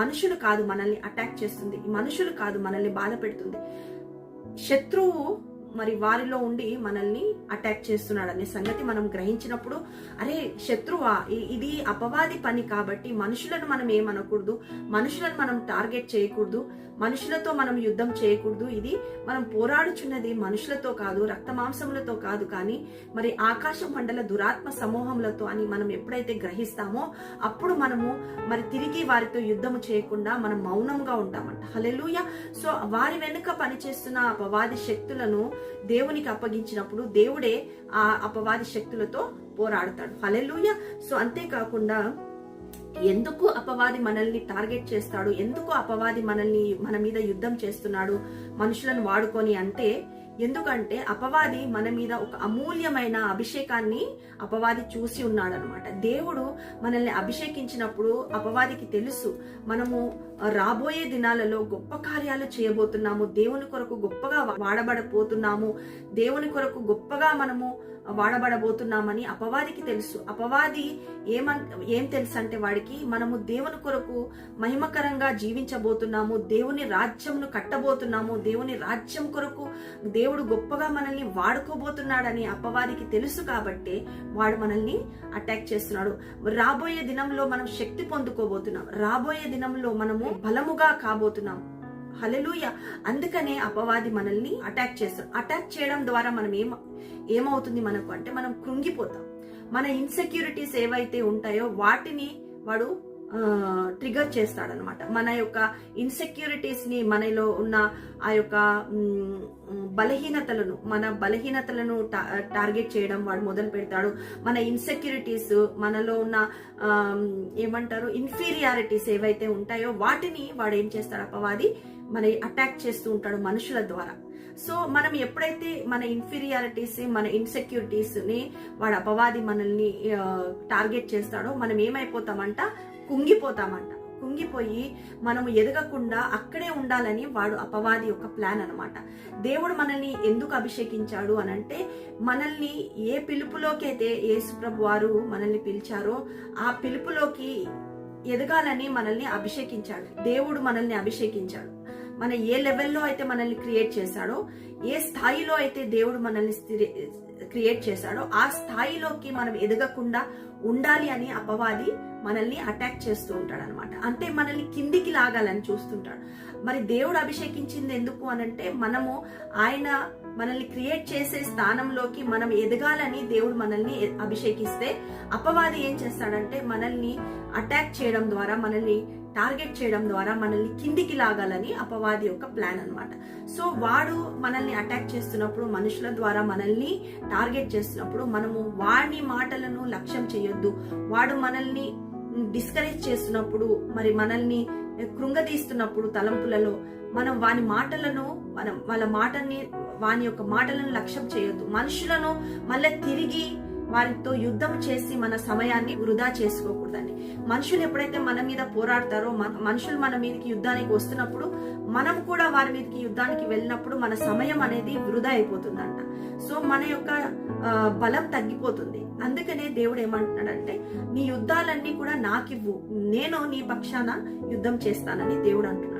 మనుషులు కాదు మనల్ని అటాక్ చేస్తుంది. మనుషులు కాదు మనల్ని బాధ పెడుతుంది. శత్రువు మరి వారిలో ఉండి మనల్ని అటాక్ చేస్తున్నాడు అనే సంగతి మనం గ్రహించినప్పుడు అరే శత్రువా ఇది అపవాది పని కాబట్టి మనుషులను మనం ఏమనకూడదు మనుషులను మనం టార్గెట్ చేయకూడదు మనుషులతో మనం యుద్ధం చేయకూడదు ఇది మనం పోరాడుచున్నది మనుషులతో కాదు రక్త మాంసములతో కాదు కానీ మరి ఆకాశ మండల దురాత్మ సమూహములతో అని మనం ఎప్పుడైతే గ్రహిస్తామో అప్పుడు మనము మరి తిరిగి వారితో యుద్ధము చేయకుండా మనం మౌనంగా ఉంటామంట. హలెలుయ సో వారి వెనుక పనిచేస్తున్న అపవాది శక్తులను దేవునికి అప్పగించినప్పుడు దేవుడే ఆ అపవాది శక్తులతో పోరాడతాడు. హలెలుయ సో అంతేకాకుండా ఎందుకు అపవాది మనల్ని టార్గెట్ చేస్తాడు? ఎందుకు అపవాది మనల్ని మన మీద యుద్ధం చేస్తున్నాడు? మనుషులను వాడుకొని అంటే ఎందుకంటే అపవాది మన మీద ఒక అమూల్యమైన అభిషేకాన్ని అపవాది చూసి ఉన్నాడనమాట దేవుడు మనల్ని అభిషేకించినప్పుడు అపవాదికి తెలుసు మనము రాబోయే దినాలలో గొప్ప కార్యాలు చేయబోతున్నాము దేవుని కొరకు గొప్పగా వాడబడబోతున్నాము దేవుని కొరకు గొప్పగా మనము వాడబడబోతున్నామని అపవాదికి తెలుసు. అపవాది ఏమన్ ఏం తెలుసు అంటే వాడికి మనము దేవుని కొరకు మహిమకరంగా జీవించబోతున్నాము దేవుని రాజ్యమును కట్టబోతున్నాము దేవుని రాజ్యం కొరకు దేవుడు గొప్పగా మనల్ని వాడుకోబోతున్నాడని అపవాదికి తెలుసు కాబట్టి వాడు మనల్ని అటాక్ చేస్తున్నాడు. రాబోయే దినంలో మనం శక్తి పొందుకోబోతున్నాం. రాబోయే దినంలో మనము బలముగా కాబోతున్నాం. హలలుయ అందుకనే అపవాది మనల్ని అటాక్ చేస్తాడు అటాక్ చేయడం ద్వారా మనం ఏం ఏమవుతుంది మనకు? అంటే మనం కృంగిపోతాం. మన ఇన్సెక్యూరిటీస్ ఏవైతే ఉంటాయో వాటిని వాడు ట్రిగర్ చేస్తాడనమాట. మన యొక్క ఇన్సెక్యూరిటీస్ని మనలో ఉన్న ఆ యొక్క బలహీనతలను మన బలహీనతలను టా- టార్గెట్ చేయడం వాడు మొదలు పెడతాడు. మన ఇన్సెక్యూరిటీస్ మనలో ఉన్న ఏమంటారు ఇన్ఫీరియారిటీస్ ఏవైతే ఉంటాయో వాటిని వాడు ఏం చేస్తాడు అపవాది? మన అటాక్ చేస్తూ ఉంటాడు మనుషుల ద్వారా. సో మనం ఎప్పుడైతే మన ఇన్ఫీరియారిటీస్ మన ఇన్సెక్యూరిటీస్ని వాడు అపవాది మనల్ని టార్గెట్ చేస్తాడో మనం ఏమైపోతామంట? కుంగిపోతామంట. కుంగిపోయి మనము ఎదగకుండా అక్కడే ఉండాలని వాడు అపవాది యొక్క ప్లాన్ అనమాట దేవుడు మనల్ని ఎందుకు అభిషేకించాడు అనంటే మనల్ని ఏ పిలుపులోకి అయితే యేసుప్రభు వారు మనల్ని పిలిచారో ఆ పిలుపులోకి ఎదగాలని మనల్ని అభిషేకించాడు. దేవుడు మనల్ని అభిషేకించాడు. మన ఏ లెవెల్లో అయితే మనల్ని క్రియేట్ చేశాడో ఏ స్థాయిలో అయితే దేవుడు మనల్ని స్థిరి- క్రియేట్ చేశాడో ఆ స్థాయిలోకి మనం ఎదగకుండా ఉండాలి అని అపవాది మనల్ని అటాక్ చేస్తూ ఉంటాడు అనమాట అంటే మనల్ని కిందికి లాగాలని చూస్తుంటాడు. మరి దేవుడు అభిషేకించింది ఎందుకు అనంటే మనము ఆయన మనల్ని క్రియేట్ చేసే స్థానంలోకి మనం ఎదగాలని దేవుడు మనల్ని అభిషేకిస్తే అపవాది ఏం చేస్తాడంటే మనల్ని అటాక్ చేయడం ద్వారా మనల్ని టార్గెట్ చేయడం ద్వారా మనల్ని కిందికి లాగాలని అపవాది యొక్క ప్లాన్ అనమాట సో వాడు మనల్ని అటాక్ చేస్తున్నప్పుడు మనుషుల ద్వారా మనల్ని టార్గెట్ చేస్తున్నప్పుడు మనము వాడి మాటలను లక్ష్యం చేయొద్దు. వాడు మనల్ని డిస్కరేజ్ చేస్తున్నప్పుడు మరి మనల్ని కృంగదీస్తున్నప్పుడు తలంపులలో మనం వాని మాటలను మనం వాళ్ళ మాటని వాని యొక్క మాటలను లక్ష్యం చేయొద్దు. మనుషులను మళ్ళీ తిరిగి వారితో యుద్ధం చేసి మన సమయాన్ని వృధా చేసుకోకూడదండి. మనుషులు ఎప్పుడైతే మన మీద పోరాడతారో మనుషులు మన మీదకి యుద్ధానికి వస్తున్నప్పుడు మనం కూడా వారి మీదకి యుద్ధానికి వెళ్ళినప్పుడు మన సమయం అనేది వృధా అయిపోతుందంట. సో మన యొక్క బలం తగ్గిపోతుంది. అందుకనే దేవుడు ఏమంటున్నాడంటే నీ యుద్ధాలన్నీ కూడా నాకివ్వు. నేను నీ పక్షాన యుద్ధం చేస్తానని దేవుడు అంటున్నాడు.